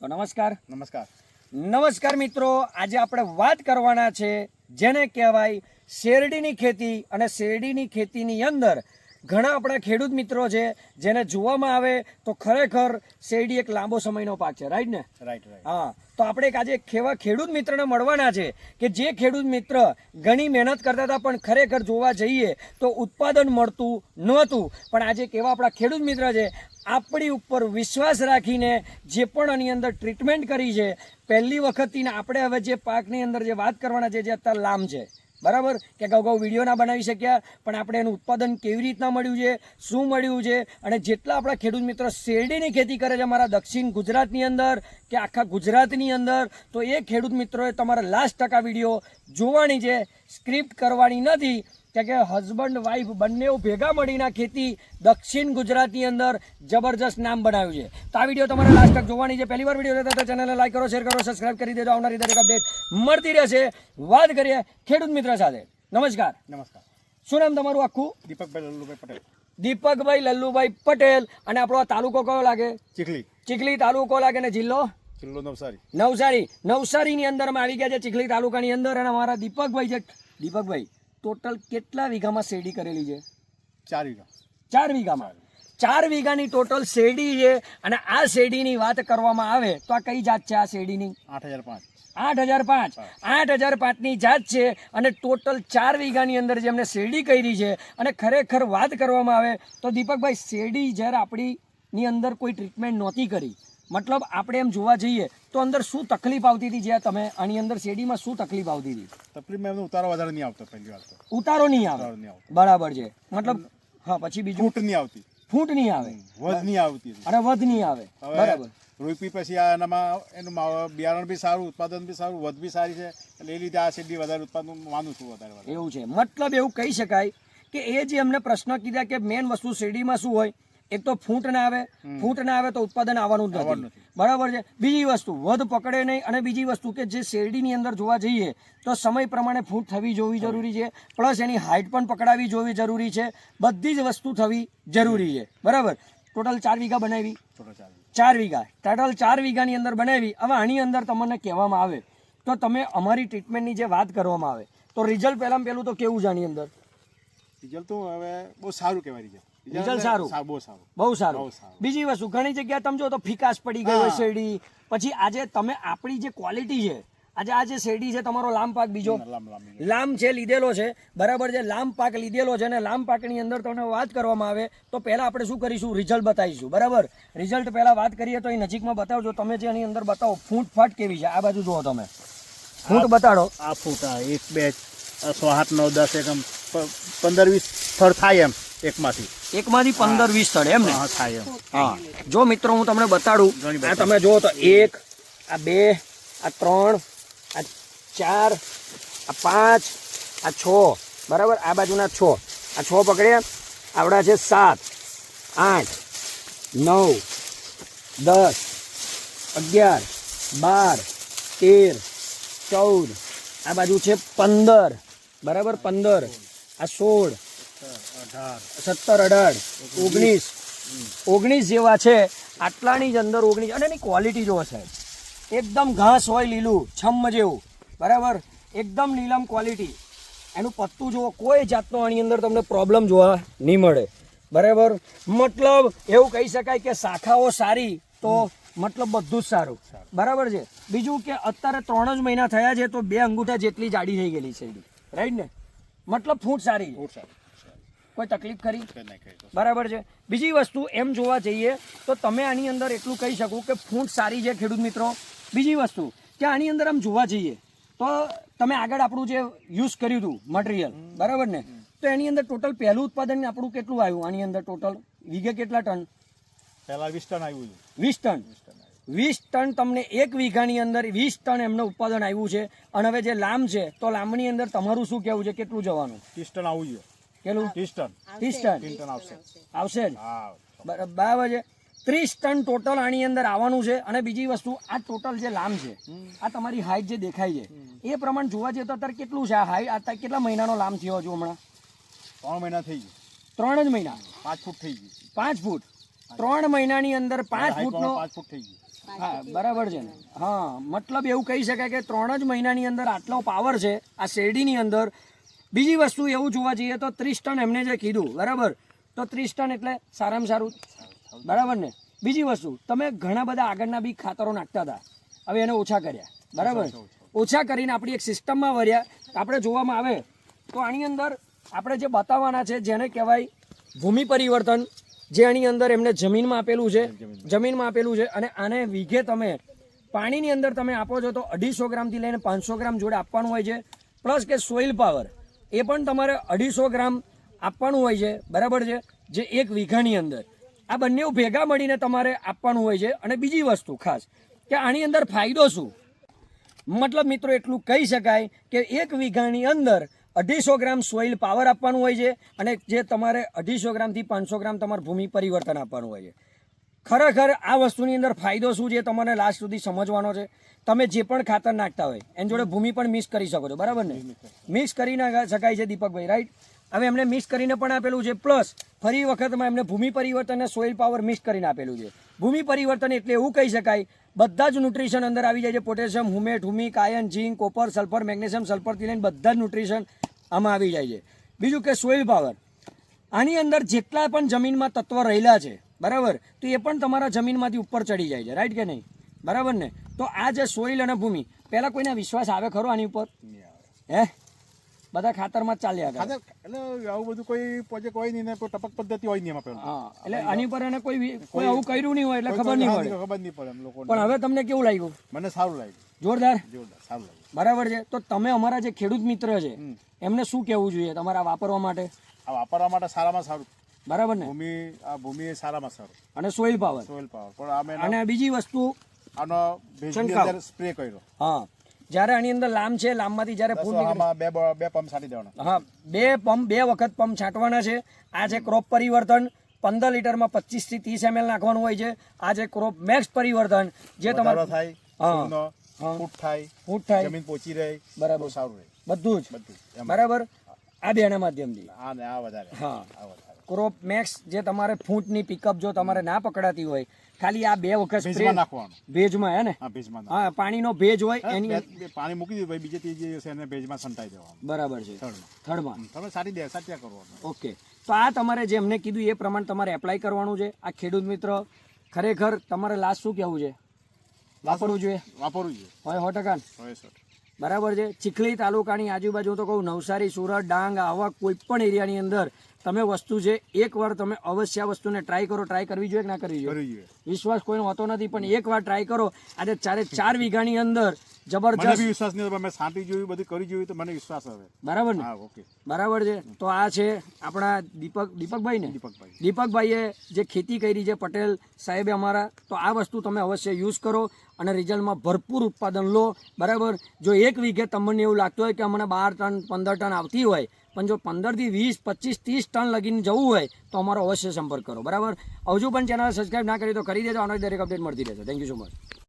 તો નમસ્કાર. નમસ્કાર. નમસ્કાર મિત્રો આજે આપણે વાત કરવાના છે જેને કહેવાય શેરડીની ખેતી અને શેરડીની ખેતીની અંદર ઘણા આપણા ખેડૂત મિત્રો છે જેને જોવામાં આવે તો ખરેખર શેરડી એક લાંબો સમયનો પાક છે રાઈટ ને? રાઈટ રાઈટ હા તો આપણે એક આજે એવા ખેડૂત મિત્રને મળવાના છે કે જે ખેડૂત મિત્ર ઘણી મહેનત કરતા હતા પણ ખરેખર જોવા જઈએ તો ઉત્પાદન મળતું નહોતું. પણ આજે કેવા આપણા ખેડૂત મિત્ર છે આપણી ઉપર વિશ્વાસ રાખીને જે પણ આની અંદર ટ્રીટમેન્ટ કરી છે, પહેલી વખતથીને આપણે હવે જે પાકની અંદર જે વાત કરવાના છે, જે અત્યારે લાંબ છે. બરાબર? કે અગાઉ અગાઉ વીડિયો ના બનાવી શક્યા, પણ આપણે એનું ઉત્પાદન કેવી રીતના મળ્યું છે, શું મળ્યું છે, અને જેટલા આપણા ખેડૂત મિત્રો શેરડીની ખેતી કરે છે અમારા દક્ષિણ ગુજરાતની અંદર કે આખા ગુજરાતની અંદર, તો એ ખેડૂત મિત્રોએ તમારા લાસ્ટ ટકા વીડિયો જોવાની છે સ્ક્રિપ્ટ કરવાની નથી કે કે હસબન્ડ વાઈફ બંને ભેગા મળીને ખેતી દક્ષિણ ગુજરાતની અંદર જબરજસ્ત નામ બનાવ્યું છે. તો આ વીડિયો તમારે લાસ્ટ તક જોવાની છે. પહેલી વાર વીડિયો જોતા તો ચેનલને લાઈક કરો શેર કરો સબસ્ક્રાઈબ કરી દેજો. આવનારી દરેક અપડેટ મળતી રહેશે. વાત કરીએ ખેડૂત મિત્ર સાથે. નમસ્કાર. નમસ્કાર. શું નામ તમારું આખું? દીપકભાઈ લલ્લુભાઈ પટેલ. દીપકભાઈ લલ્લુભાઈ પટેલ. અને આપણો આ તાલુકો કયો લાગે? ચીખલી. ચીખલી તાલુકો લાગે ને જિલ્લો? જિલ્લો નવસારી. નવસારી. નવસારીની અંદર અમે આવી ગયા છે ચીખલી તાલુકાની અંદર અને અમારા દીપકભાઈ છે. દીપકભાઈ ટોટલ કેટલા વીઘામાં શેરડી કરેલી છે? ચાર વીઘા. ચાર વીઘામાં. ચાર વીઘાની ટોટલ શેરડી છે અને આ શેરડીની વાત કરવામાં આવે તો આ કઈ જાત છે આ શેરડીની? આઠ હજાર પાંચ. આઠ હજાર પાંચ. આઠ હજાર પાંચની જાત છે અને ટોટલ ચાર વીઘાની અંદર જે અમને શેરડી કરી છે અને ખરેખર વાત કરવામાં આવે તો દીપકભાઈ શેરડી જ્યારે આપણીની અંદર કોઈ ટ્રીટમેન્ટ નહોતી કરી મતલબ આપણે એમ જોવા જઈએ તો અંદર શું તકલીફ આવતી હતી જે તમે આની અંદર શેરડીમાં શું તકલીફ આવતી હતી? તકલીફમાં એમનો ઉતારો વધારે નહીં આવતો પહેલી વાત તો. ઉતારો નહીં આવે? બરાબર છે. મતલબ હા પછી બીજું? ફૂટ નહીં આવતી. ફૂટ નહીં આવે? વધ નહીં આવતી અને વધ નહીં આવે. બરાબર. રોપી પછી આ એનામાં એનું બિયારણ બી સારું ઉત્પાદન બી સારું વધ બી સારી છે. એટલે એ લીધે આ શેરડી વધારે ઉત્પાદન માનું છું વધારે વધારે. એવું છે. મતલબ એવું કહી શકાય કે એ જે અમને પ્રશ્ન કીધા કે મેન વસ્તુ શેરડીમાં શું હોય એક તો ફૂંટ ના આવે ફૂંટ ના આવે તો ઉત્પાદન આવવાનું જ નથી. બરાબર છે? બીજી વસ્તુ વધ પકડે નહીં અને બીજી વસ્તુ કે જે શેરડીની અંદર જોવા જઈએ તો સમય પ્રમાણે ફૂટ થવી જોવી જરૂરી છે પ્લસ એની હાઇટ પણ પકડાવી જોવી જરૂરી છે બધી જ વસ્તુ થવી જરૂરી છે. બરાબર? ટોટલ ચાર વીઘા બનાવી. ચાર વીઘા. ટોટલ ચાર વીઘાની અંદર બનાવી. હવે આની અંદર તમને કહેવામાં આવે તો તમે અમારી ટ્રીટમેન્ટની જે વાત કરવામાં આવે તો રિઝલ્ટ પહેલાં પહેલું તો કેવું છે આની અંદર? રિઝલ્ટ તો હવે બહુ સારું કહેવાય છે રિઝલ્ટ સારું? બહુ સારું. બહુ સારું. બીજી વસ્તુ ઘણી જગ્યાએ તમે જો તો ફિકાસ પડી ગઈ હોય શેરડી. પછી આજે તમે આપણી જે ક્વોલિટી છે આજે આ જે શેરડી છે તમારો લાંબ પાક બીજો. લાંબ છે લીધેલો છે. બરાબર છે લાંબ પાક લીધેલો છે અને લાંબ પાકની અંદર તમને વાત કરવામાં આવે તો પહેલા આપણે શું કરીશું? રિઝલ્ટ બતાવીશું. બરાબર? રિઝલ્ટ પહેલાં વાત કરીએ તો એ નજીકમાં બતાવજો. તમે જે એની અંદર બતાવો ફૂટ ફાટ કેવી છે? આ બાજુ જુઓ તમે. ફૂટ બતાડો. આ ફૂટા એક બે સો આઠ નવ દસ એકમ પંદર વીસ થર થાય એમ એકમાંથી. એકમાંથી પંદર વીસ સ્થળ એમ ને? હા થાય હા. જો મિત્રો હું તમને બતાડું. આ તમે જુઓ તો એક આ બે આ ત્રણ આ ચાર આ પાંચ આ છ. બરાબર? આ બાજુના છ. આ છ પકડ્યા. આવડા છે સાત આઠ નવ દસ અગિયાર બાર તેર ચૌદ. આ બાજુ છે પંદર. બરાબર? પંદર. આ સોળ. સત્તર, અઢાર. ઓગણીસ. ઓગણીસ જેવા છે. આટલાની જ અંદર ઓગણીસ. અને એની ક્વોલિટી જોવો સાહેબ. એકદમ ઘાસ હોય લીલું, છમ જેવું. બરાબર? એકદમ લીલમ ક્વોલિટી એનું પત્તું જુઓ, કોઈ જાતનો આની અંદર તમને પ્રોબ્લેમ જોવા નહીં મળે. બરાબર? મતલબ એવું કહી શકાય કે શાખાઓ સારી તો મતલબ બધું જ સારું. બરાબર છે? બીજું કે અત્યારે ત્રણ જ મહિના થયા છે તો બે અંગૂઠા જેટલી જાડી થઈ ગયેલી છે. રાઈટ ને? મતલબ ફૂટ સારી. ફૂટ સારું. કોઈ તકલીફ ખરી? બરાબર છે. બીજી વસ્તુ એમ જોવા જઈએ તો તમે આની અંદર એટલું કહી શકો કે ફૂંટ સારી છે ખેડૂત મિત્રો. બીજી વસ્તુ કે આની અંદર આમ જોવા જઈએ તો તમે આગળ આપણું જે યુઝ કર્યું હતું મટીરિયલ બરાબર ને? તો એની અંદર ટોટલ પહેલું ઉત્પાદન આપણું કેટલું આવ્યું? આની અંદર ટોટલ વીઘે કેટલા ટન? પહેલા વીસ ટન આવ્યું વીસ ટન. વીસ ટન તમને એક વીઘાની અંદર વીસ ટન એમનું ઉત્પાદન આવ્યું છે. અને હવે જે લાંબ છે તો લાંબની અંદર તમારું શું કહેવું છે? કેટલું જવાનું? ત્રીસ ટન આવવું જોઈએ. કેટલું? ત્રીસ ટન ત્રીસ ટન ત્રીસ ટન આવશે. આવશે જ. હા. બરાબર બરાબર છે ત્રીસ ટન ટોટલ આની અંદર આવવાનું છે અને બીજી વસ્તુ આ ટોટલ જે લાંબ છે આ તમારી હાઈટ જે દેખાય છે એ પ્રમાણે જોવા જઈએ તો અત્યારે કેટલું છે આ હાઈટ? અત્યારે કેટલા મહિનાનો લાંબ થયો હજુ હમણાં? ત્રણ મહિના થઈ ગયું. ત્રણ જ મહિના. પાંચ ફૂટ થઈ ગયું. પાંચ ફૂટ. ત્રણ મહિનાની અંદર પાંચ ફૂટનો પાંચ ફૂટ થઈ ગયું. હા બરાબર છે ને. હા મતલબ એવું કહી શકાય કે ત્રણ જ મહિનાની અંદર આટલો પાવર છે આ શેરડીની અંદર બીજી વસ્તુ એવું જોવા જઈએ તો ત્રીસ ટન એમને જે કીધું બરાબર? તો ત્રીસ ટન એટલે સારામાં સારું. બરાબર ને? બીજી વસ્તુ તમે ઘણા બધા આગળના બી ખાતરો નાખતા હતા. હવે એને ઓછા કર્યા. બરાબર? ઓછા કરીને આપણી એક સિસ્ટમમાં વર્યા. આપણે જોવામાં આવે તો આની અંદર આપણે જે બતાવવાના છે જેને કહેવાય ભૂમિ પરિવર્તન જે આની અંદર એમને જમીનમાં આપેલું છે જમીનમાં આપેલું છે અને આને વીઘે તમે પાણીની અંદર તમે આપો છો તો અઢીસો ગ્રામથી લઈને પાંચસો ગ્રામ જોડે આપવાનું હોય છે પ્લસ કે સોઇલ પાવર. એ પણ તમારે અઢીસો ગ્રામ આપવાનું હોય છે. બરાબર છે? જે એક વીઘાની અંદર. આ બંને ભેગા મળીને તમારે આપવાનું હોય છે. અને બીજી વસ્તુ ખાસ, કે આની અંદર ફાયદો શું? મતલબ મિત્રો એટલું કહી શકાય કે એક વીઘાની અંદર અઢીસો ગ્રામ સોઇલ પાવર આપવાનું હોય છે અને જે તમારે અઢીસો ગ્રામથી પાંચસો ગ્રામ તમારે ભૂમિ પરિવર્તન આપવાનું હોય છે. ખરેખર આ વસ્તુની અંદર ફાયદો શું છે તમને લાસ્ટ સુધી સમજવાનો છે. તમે જે પણ ખાતર નાખતા હોય, એની જોડે ભૂમિ પણ મિક્સ કરી શકો છો, બરાબર ને? મિક્સ કરી શકાય છે દીપકભાઈ રાઈટ હવે એમને મિક્સ કરીને પણ આપેલું છે પ્લસ ફરી વખતમાં એમને ભૂમિ પરિવર્તન અને સોઇલ પાવર મિક્સ કરીને આપેલું છે. ભૂમિ પરિવર્તન એટલે એવું કહી શકાય, બધા જ ન્યુટ્રિશન અંદર આવી જાય છે potassium humate humic ion zinc copper sulphur magnesium સલ્ફરથી લઈને બધા જ ન્યુટ્રિશન આમાં આવી જાય છે. બીજું કે સોઇલ પાવર આની અંદર જેટલા પણ જમીનમાં તત્વ રહેલા છે બરાબર? તો એ પણ તમારા જમીનમાંથી ઉપર ચડી જાય છે રાઈટ કે નહીં? બરાબર ને? તો આ જે સોઇલ અને ભૂમિ પહેલાં કોઈને વિશ્વાસ આવે ખરો આની ઉપર? હે? બધા ખાતરમાં જ ચાલ્યા કરે. એટલે આવું બધું કોઈ પ્રોજેક્ટ હોય નહીં ને કોઈ ટપક પદ્ધતિ હોય નહીં એમાં હા એટલે આની ઉપર એને કોઈ કોઈ આવું કર્યું નહીં હોય એટલે ખબર નહીં પડે. ખબર નહીં પડે એમ લોકો પણ હવે તમને કેવું લાગ્યું? મને સારું લાગ્યું. જોરદાર? જોરદાર સારું લાગ્યું. બરાબર છે? તો તમે અમારા જે ખેડૂત મિત્ર છે એમને શું કહેવું જોઈએ તમારા વાપરવા માટે? આ વાપરવા માટે સારામાં સારું. બરાબર ને? ભૂમિ આ ભૂમિ એ સારામાં સારું અને સોઇલ પાવર. Soil power. પણ અને બીજી વસ્તુ આનો ભેજની અંદર સ્પ્રે કર્યો. હા. જ્યારે આની અંદર લામ છે લામમાંથી જ્યારે ફૂલ બે બે પંપ છાંટી દેવાના. હા બે પંપ બે વખત પંપ છાંટવાના છે. આ છે ક્રોપ પરિવર્તન પંદર લીટરમાં પચીસથી ત્રીસ એમએલ નાખવાનું હોય છે. આ છે ક્રોપ મેક્સ પરિવર્તન જે તમારો થાય હા. હા. ફૂટ થાય ફૂટ થાય. જમીન પોચી રહે બરાબર. સારું રહે. બધું જ. બધું બરાબર? આ બેના માધ્યમથી. હા ને આ વધારે. હા. આ વધારે. ક્રોપ મેક્સ જે તમારે ફૂટની પિકઅપ જો તમારે ના પકડાતી હોય ખાલી આ બે વખત સ્પ્રે ભેજમાં નાખવાનું. ભેજમાં હે ને? હા પાણીનો ભેજ હોય એની પાણી મૂકી દીધું બીજે ત્રીજી દિવસે એને ભેજમાં સંતાઈ દેવાનું. બરાબર છે. થર્ડમાં. તમે સારી દે સાચા કરવાનું ઓકે. તો આ તમારે જે એમને કીધું એ પ્રમાણે તમારે એપ્લાય કરવાનું છે. આ ખેડૂત મિત્ર ખરેખર તમારે લાસ્ટ શું કહેવું છે? વાપરવું જોઈએ. વાપરવું જોઈએ. હોય સો ટકા હોય બરાબર છે. ચીખલી તાલુકાની આજુબાજુ તો કહું નવસારી સુરત ડાંગ આવા કોઈ પણ એરિયાની અંદર તમે વસ્તુ છે એકવાર તમે અવશ્ય આ વસ્તુને ટ્રાય કરો ટ્રાય કરવી જોઈએ કે ના કરવી જોઈએ? વિશ્વાસ કોઈનો હોતો નથી પણ એકવાર ટ્રાય કરો. આજે ચારે ચાર વીઘાની અંદર જબરજસ્ત વિશ્વાસ નહીં મેં સાંટી જોયું બધું કરી જોયું તો મને વિશ્વાસ આવે. બરાબર ને? ઓકે. બરાબર છે. તો આ છે આપણા દીપક દીપકભાઈ ને? દીપકભાઈ. દીપકભાઈએ જે ખેતી કરી છે પટેલ સાહેબે અમારા તો આ વસ્તુ તમે અવશ્ય યુઝ કરો અને રિઝલ્ટમાં ભરપૂર ઉત્પાદન લો. બરાબર? જો એક વીઘે તમને એવું લાગતું હોય કે અમને બાર ટન પંદર ટન આવતી હોય પણ જો પંદરથી વીસ, પચીસ, ત્રીસ ટન લગીને જવું હોય, તો અમારો અવશ્ય સંપર્ક કરો. બરાબર? હજુ પણ ચેનલ સબસ્ક્રાઈબ ના કરી તો કરી દેજો. આનો દરેક અપડેટ મળતી રહેશે. Thank you so much